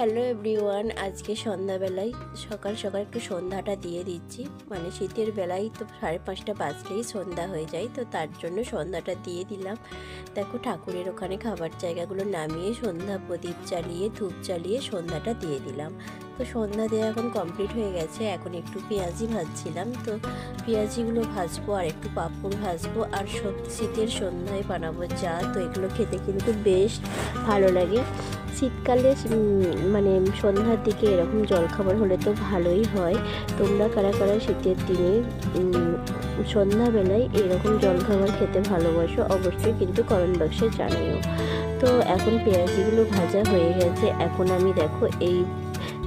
Hello everyone আজকে সন্ধ্যাবেলায় সকাল সকাল একটু সন্ধ্যাটা দিয়ে দিচ্ছি। মানে শীতের বেলায় তো সাড়ে পাঁচটা বাজলেই সন্ধ্যা হয়ে যায়, তো তার জন্য সন্ধ্যাটা দিয়ে দিলাম। দেখো ঠাকুরের ওখানে খাবার জায়গাগুলো নামিয়ে সন্ধ্যা প্রদীপ চালিয়ে ধূপ চালিয়ে সন্ধ্যাটা দিয়ে দিলাম। তো সন্ধ্যা দেওয়া এখন কমপ্লিট হয়ে গেছে, এখন একটু পেঁয়াজি ভাজছিলাম। তো পেঁয়াজিগুলো ভাজবো আর একটু পাপড় ভাজবো আর শীতের সন্ধ্যায় বানাবো চা। তো এগুলো খেতে কিন্তু বেশ ভালো লাগে। শীতকালে মানে সন্ধ্যার দিকে এরকম জলখাবার হলে তো ভালোই হয়। তোমরা কারা কারা শীতের দিনে সন্ধ্যাবেলায় এরকম জলখাবার খেতে ভালোবাসো অবশ্যই কিন্তু কমেন্ট বক্সে জানিও। তো এখন পেঁয়াজিগুলো ভাজা হয়ে গেছে। এখন আমি দেখো এই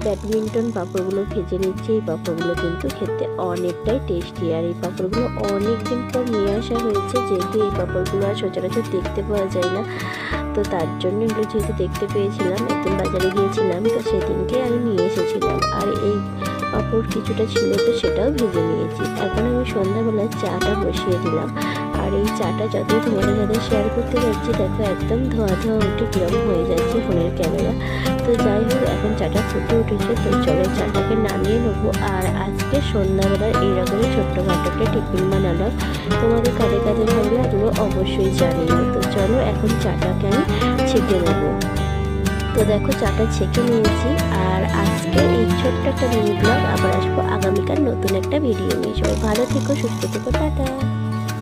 ব্যাডমিন্টন পাঁপড়গুলো ভেজে নিচ্ছি। এই পাঁপড়গুলো কিন্তু খেতে অনেকটাই টেস্টি আর এই পাঁপড়গুলো অনেক দিন পর নিয়ে আসা হয়েছে। যেহেতু এই পাঁপড়গুলো আর সচরাচর দেখতে পাওয়া যায় না, তো তার জন্য এগুলো যেহেতু দেখতে পেয়েছিলাম, একদিন বাজারে গিয়েছিলাম, তো সেদিনকে আমি নিয়ে এসেছিলাম। আর এই পাঁপড় কিছুটা ছিল তো সেটাও ভেজে নিয়েছি। এখন আমি সন্ধ্যাবেলায় চাটা বসিয়ে দিলাম। আর এই চাটা যতই তোমাদের সাথে শেয়ার করতে যাচ্ছি, দেখো একদম ধোয়া ধোয়া উঠে কিরম হয়ে যাচ্ছে ফোনের ক্যামেরা। তো যাই হোক চাটা ফুটে উঠেছে, তো চলো চাটাকে নামিয়ে নেব। আর আজকে সন্ধ্যাবেলায় এইরকমই ছোট্টখাটো একটা টিফিন বানালাম। তোমাদের কাদের কাদের ভালো লাগল অবশ্যই জানিও। তো চলো এখন চাটাকে আমি ছেঁকে নেব। তো দেখো চাটা ছেঁকে নিয়েছি, আর আজকে এই ছোট্ট একটা মিনি ব্লগ আবার আসব আগামীকাল নতুন একটা ভিডিও নিয়ে। সবাই ভালো থেকো, সুস্থ থেকো, টাটা।